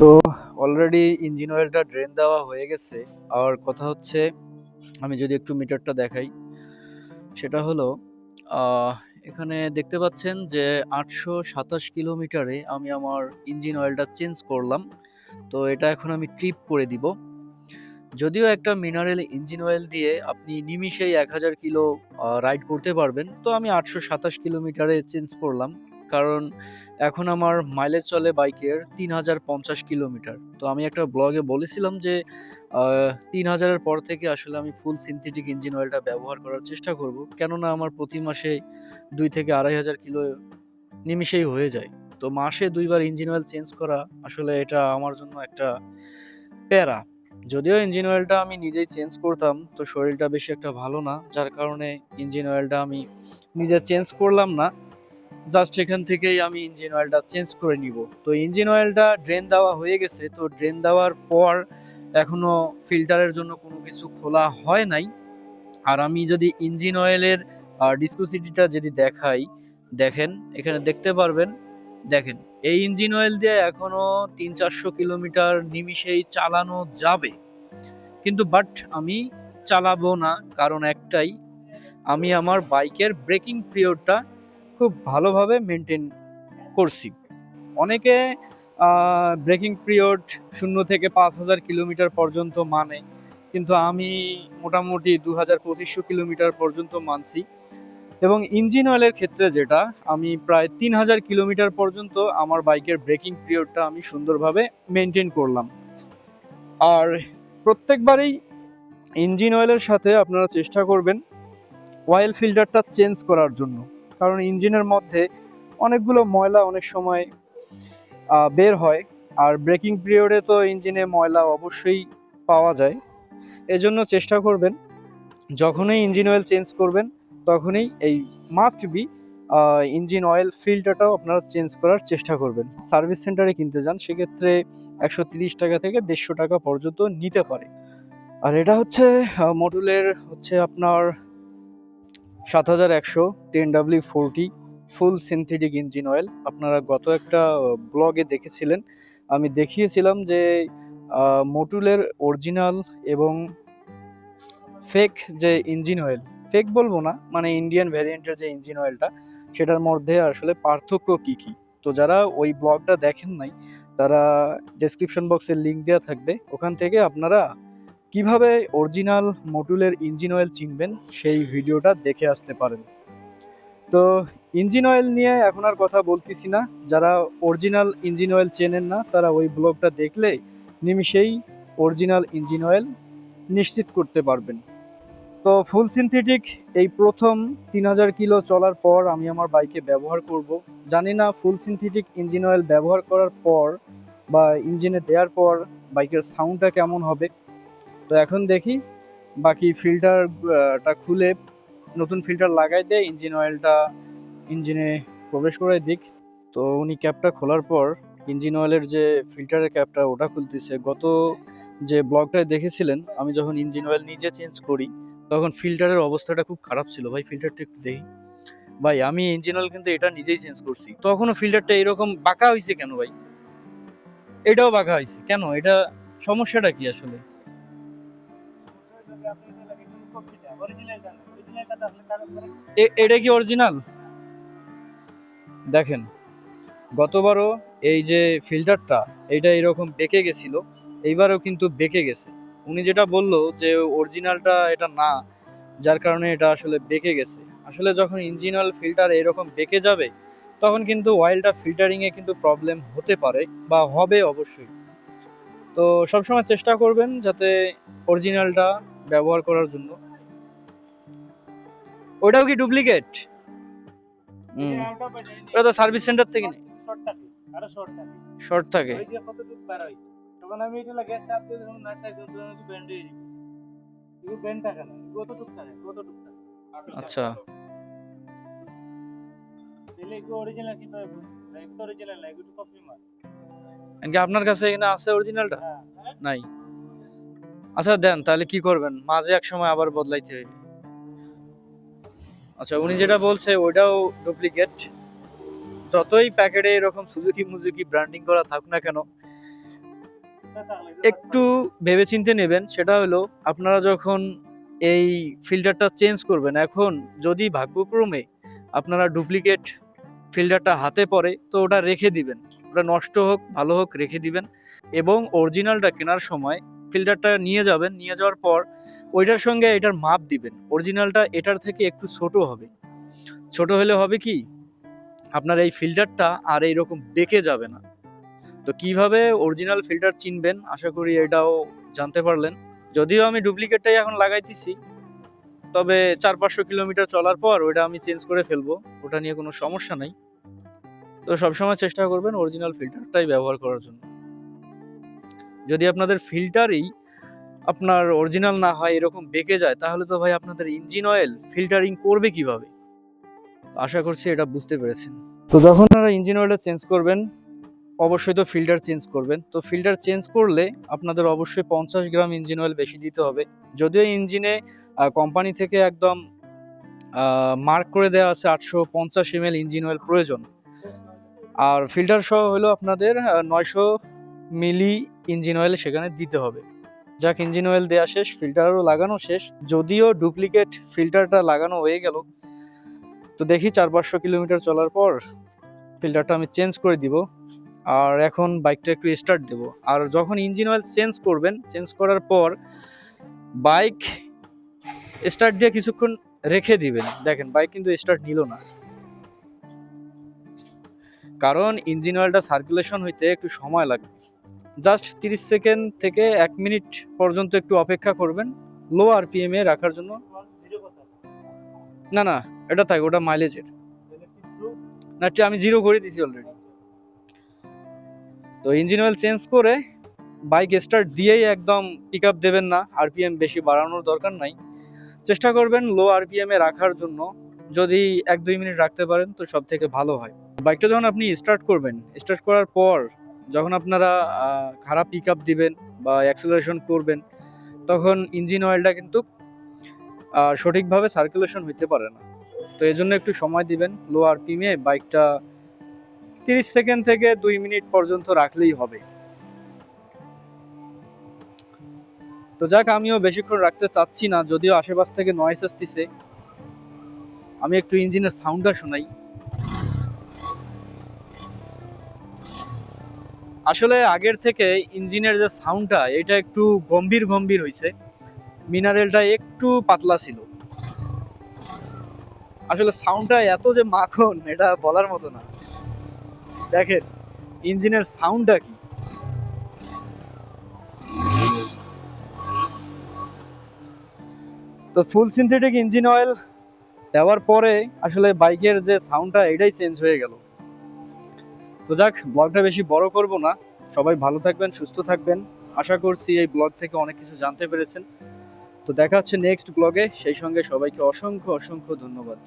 তো already engine অয়েলটা drain দেওয়া হয়ে গেছে। আর কথা হচ্ছে, আমি যদি একটু মিটারটা দেখাই, সেটা হলো এখানে দেখতে পাচ্ছেন যে আটশো সাতাশ কিলোমিটারে আমি আমার ইঞ্জিন অয়েলটা চেঞ্জ করলাম। তো এটা এখন আমি ট্রিপ করে দিব। যদিও একটা মিনারেল ইঞ্জিন অয়েল দিয়ে আপনি নিমিষেই এক হাজার কিলো রাইড করতে পারবেন, তো আমি আটশো সাতাশ কিলোমিটারে চেঞ্জ করলাম। কারণ এখন আমার মাইলেজ চলে বাইকের তিন হাজার পঞ্চাশ কিলোমিটার। তো আমি একটা ব্লগে বলেছিলাম যে তিন হাজারের পর থেকে আসলে আমি ফুল সিনথেটিক ইঞ্জিন অয়েলটা ব্যবহার করার চেষ্টা করব। কেননা আমার প্রতি মাসে দুই থেকে আড়াই হাজার কিলো নিমিষেই হয়ে যায়। তো মাসে দুইবার ইঞ্জিন অয়েল চেঞ্জ করা আসলে এটা আমার জন্য একটা প্যারা। যদিও ইঞ্জিন অয়েলটা আমি নিজেই চেঞ্জ করতাম, তো শরীরটা বেশি একটা ভালো না। যার কারণে ইঞ্জিন অয়েলটা আমি নিজে চেঞ্জ করলাম না। জাস্ট এখান থেকেই আমি ইঞ্জিন অয়েলটা চেঞ্জ করে নিব। তো ইঞ্জিন অয়েলটা ড্রেন দেওয়া হয়ে গেছে। তো ড্রেন দেওয়ার পর এখনও ফিল্টারের জন্য কোনো কিছু খোলা হয় নাই। আর আমি যদি ইঞ্জিন অয়েলের ডিসকোসিটিটা যদি দেখাই, দেখেন, এখানে দেখতে পারবেন, দেখেন, এই ইঞ্জিন অয়েল দিয়ে এখনও তিন চারশো কিলোমিটার নিমিষেই চালানো যাবে। কিন্তু বাট আমি চালাবো না, কারণ একটাই, আমি আমার বাইকের ব্রেকিং পিরিয়ডটা খুব ভালোভাবে মেনটেন করছি। অনেকে ব্রেকিং পিরিয়ড শূন্য থেকে পাঁচ হাজার কিলোমিটার পর্যন্ত মানে কিন্তু আমি মোটামুটি দু হাজার পঁচিশশো কিলোমিটার পর্যন্ত মানছি। এবং ইঞ্জিন অয়েলের ক্ষেত্রে যেটা, আমি প্রায় তিন হাজার কিলোমিটার পর্যন্ত আমার বাইকের ব্রেকিং পিরিয়ডটা আমি সুন্দরভাবে মেনটেন করলাম। আর প্রত্যেকবারেই ইঞ্জিন অয়েলের সাথে আপনারা চেষ্টা করবেন অয়েল ফিল্টারটা চেঞ্জ করার জন্য। কারণ ইঞ্জিনের মধ্যে অনেকগুলো ময়লা অনেক সময় বের হয়। আর ব্রেকিং পিরিয়ডে তো ইঞ্জিনে ময়লা অবশ্যই পাওয়া যায়। এজন্য চেষ্টা করবেন, যখনই ইঞ্জিন অয়েল চেঞ্জ করবেন, তখনই এই মাস্ট বি ইঞ্জিন অয়েল ফিল্টারটাও আপনারা চেঞ্জ করার চেষ্টা করবেন। সার্ভিস সেন্টারে কিনতে যান, সেক্ষেত্রে একশো তিরিশ টাকা থেকে দেড়শো টাকা পর্যন্ত নিতে পারে। আর এটা হচ্ছে মডুলের হচ্ছে আপনার সাত হাজার একশো ten W forty full synthetic engine oil. আপনারা গত একটা ব্লগে দেখেছিলেন। আমি দেখিয়েছিলাম যে মোটুলের অরিজিনাল এবং ফেক যে ইঞ্জিন অয়েল, ফেক বলব না মানে ইন্ডিয়ান ভ্যারিয়েন্টের যে ইঞ্জিন অয়েলটা, সেটার মধ্যে আসলে পার্থক্য কি কি? তো যারা ওই ব্লগটা দেখেন নাই, তারা ডেসক্রিপশন বক্সের লিঙ্ক দেওয়া থাকবে। ওখান থেকে আপনারা কীভাবে অরিজিনাল মটুলের ইঞ্জিন অয়েল চিনবেন সেই ভিডিওটা দেখে আসতে পারেন। তো ইঞ্জিন অয়েল নিয়ে এখন আর কথা বলতেছি না। যারা অরিজিনাল ইঞ্জিন অয়েল চেনেন না, তারা ওই ব্লগটা দেখলে নিমিষেই অরিজিনাল ইঞ্জিন অয়েল নিশ্চিত করতে পারবেন। তো ফুল সিনথেটিক এই প্রথম তিন হাজার কিলো চলার পর আমি আমার বাইকে ব্যবহার করব। জানি না ফুল সিনথেটিক ইঞ্জিন অয়েল ব্যবহার করার পর বা ইঞ্জিনে দেওয়ার পর বাইকের সাউন্ডটা কেমন হবে। তো এখন দেখি বাকি ফিল্টারটা খুলে নতুন ফিল্টার লাগাই দেয় ইঞ্জিন অয়েলটা ইঞ্জিনে প্রবেশ করে দিক। তো উনি ক্যাপটা খোলার পর ইঞ্জিন অয়েলের যে ফিল্টারের ক্যাপটা ওটা খুলতেছে। গত যে ব্লগটায় দেখেছিলেন, আমি যখন ইঞ্জিন অয়েল নিজে চেঞ্জ করি, তখন ফিল্টারের অবস্থাটা খুব খারাপ ছিল। ভাই ফিল্টারটা একটু দেখি। ভাই, আমি ইঞ্জিন অয়েল কিন্তু এটা নিজেই চেঞ্জ করছি। তখনও ফিল্টারটা এরকম বাঁকা হয়েছে কেন ভাই? এটাও বাঁকা হয়েছে কেন? এটা সমস্যাটা কি আসলে? এটা কি অরিজিনাল দেখেন, গতবারও এই যে ফিল্টারটা এইটা এরকম বেঁকে গেছিল, এইবারও কিন্তু বেঁকে গেছে। উনি যেটা বলল যে অরিজিনালটা এটা না, যার কারণে এটা আসলে বেঁকে গেছে। আসলে যখন ইঞ্জিন অয়েল ফিল্টার এরকম বেঁকে যাবে, তখন কিন্তু অয়েলটা ফিল্টারিং এ কিন্তু প্রবলেম হতে পারে, বা হবে অবশ্যই। তো সবসময় চেষ্টা করবেন যাতে অরিজিনালটা ব্যবহার করার জন্য। ওটাও কি ডুপ্লিকেট ওটা তো সার্ভিস সেন্টার থেকে নেই। শর্ট থাকে। তখন আমি এটা লাগিয়ে চাপ দিয়ে যখন নাটটা ব্যান্ড হয়ে যাবে এগুলো ব্যান্ড থাকে না। কতটুক থাকে? কতটুক থাকে? আচ্ছা। তাহলে এগুলো অরিজিনাল কি পাবে? অরিজিনাল কপি মাল আপনার কাছে এখানে আছে অরিজিনালটা হ্যাঁ। নাই। আচ্ছা দেন, তাহলে কি করবেন? মাঝে এক সময় আবার বদলাইতে হবে আচ্ছা উনি যেটা বলছে, ওইটাও ডুপ্লিকেট যতই প্যাকেটে এরকম সুজুকি মুজুকি ব্র্যান্ডিং করা থাকুক না কেন, একটু ভেবেচিন্তে নেবেন, সেটা হলো আপনারা যখন এই ফিল্টারটা চেঞ্জ করবেন, এখন যদি ভাগ্যক্রমে আপনারা ডুপ্লিকেট ফিল্টারটা হাতে পড়ে, তো ওটা রেখে দিবেন। ওটা নষ্ট হোক, ভালো হোক, রেখে দিবেন। এবং অরিজিনালটা কেনার সময় ফিল্টারটা নিয়ে যাবেন, নিয়ে যাওয়ার পর ওইটার সঙ্গে এটার মাপ দিবেন। অরিজিনালটা এটার থেকে একটু ছোট হবে। ছোট হলে হবে কি? আপনার এই ফিল্টারটা আর এইরকম বেঁকে যাবে না। তো কীভাবে অরিজিনাল ফিল্টার চিনবেন? আশা করি এটাও জানতে পারলেন। যদিও আমি ডুপ্লিকেটটাই এখন লাগাইতেছি, তবে চার পাঁচশো কিলোমিটার চলার পর ওটা আমি চেঞ্জ করে ফেলব। ওটা নিয়ে কোনো সমস্যা নাই। তো সবসময় চেষ্টা করবেন অরিজিনাল ফিল্টারটাই ব্যবহার করার জন্য। যদি আপনাদের ফিল্টারই আপনার অরিজিনাল না হয়, এরকম বেঁকে যায়, তাহলে তো ভাই আপনাদের ইঞ্জিন অয়েল ফিল্টারিং করবে কীভাবে? আশা করছি এটা বুঝতে পেরেছেন। তো যখন আপনারা ইঞ্জিন অয়েলটা চেঞ্জ করবেন, অবশ্যই তো ফিল্টার চেঞ্জ করবেন। তো ফিল্টার চেঞ্জ করলে আপনাদের অবশ্যই পঞ্চাশ গ্রাম ইঞ্জিন অয়েল বেশি দিতে হবে। যদিও ইঞ্জিনে কোম্পানি থেকে একদম মার্ক করে দেওয়া আছে আটশো পঞ্চাশ এম ইঞ্জিন অয়েল প্রয়োজন। আর ফিল্টার সহ হলো আপনাদের নয়শো মিলি ইঞ্জিন অয়েল সেখানে দিতে হবে। যাক, ইঞ্জিন অয়েল দেওয়া শেষ, ফিল্টারও লাগানো শেষ। যদিও ডুপ্লিকেট ফিল্টারটা লাগানো হয়ে গেল, তো দেখি চার পাঁচশো কিলোমিটার চলার পর ফিল্টারটা আমি চেঞ্জ করে দিব। আর এখন বাইকটা একটু স্টার্ট দেব। আর যখন ইঞ্জিন অয়েল চেঞ্জ করবেন, চেঞ্জ করার পর বাইক স্টার্ট দিয়ে কিছুক্ষণ রেখে দিবেন। দেখেন, বাইক কিন্তু স্টার্ট নিল না। কারণ ইঞ্জিন অয়েলটা সার্কুলেশন হইতে একটু সময় লাগবে। জাস্ট তিরিশ সেকেন্ড থেকে এক মিনিট পর্যন্ত একটু অপেক্ষা করবেন। লো আরপিএম এ রাখার জন্য। না না, এটা থাক, ওটা মাইলেজের না আমি জিরো করে দিছি অলরেডি তো ইঞ্জিন অয়েল চেঞ্জ করে বাইক স্টার্ট দিয়েই একদম পিক আপ দেবেন না। আরপিএম বেশি বাড়ানোর দরকার নাই। চেষ্টা করবেন লো আরপিএম এ রাখার জন্য। যদি এক দুই মিনিট রাখতে পারেন, তো সব থেকে ভালো হয়। বাইকটা যখন আপনি স্টার্ট করবেন স্টার্ট করার পর যখন আপনারা খারাপ পিক আপ দিবেন বা অ্যাক্সেলারেশন করবেন, তখন ইঞ্জিন অয়েলটা কিন্তু সঠিকভাবে সার্কুলেশন হইতে পারে না। তো এই জন্য একটু সময় দিবেন লো আরপিএম এ বাইকটা তিরিশ সেকেন্ড থেকে দুই মিনিট পর্যন্ত রাখলেই হবে। তো যাক, আমিও বেশিক্ষণ রাখতে চাচ্ছি না, যদিও আশেপাশ থেকে নয়েস আসতেছে। আমি একটু ইঞ্জিনের সাউন্ডটা শোনাই। আসলে আগের থেকে ইঞ্জিনের যে সাউন্ডটা, এটা একটু গম্ভীর গম্ভীর হয়েছে মিনারেলটা একটু পাতলা ছিল। আসলে সাউন্ডটা এত যে মাখন, এটা বলার মতো না। দেখেন, ইঞ্জিনের সাউন্ডটা কি। তো ফুল সিনথেটিক ইঞ্জিন অয়েল দেওয়ার পরে আসলে বাইকের যে সাউন্ডটা, এটাই চেঞ্জ হয়ে গেল। তো যাক ব্লগটা বেশি বড় করব না। সবাই ভালো থাকবেন, সুস্থ থাকবেন। আশা করছি এই ব্লগ থেকে অনেক কিছু জানতে পেরেছেন। তো দেখা হচ্ছে নেক্সট ব্লগে সেই সঙ্গে সবাইকে অসংখ্য অসংখ্য ধন্যবাদ।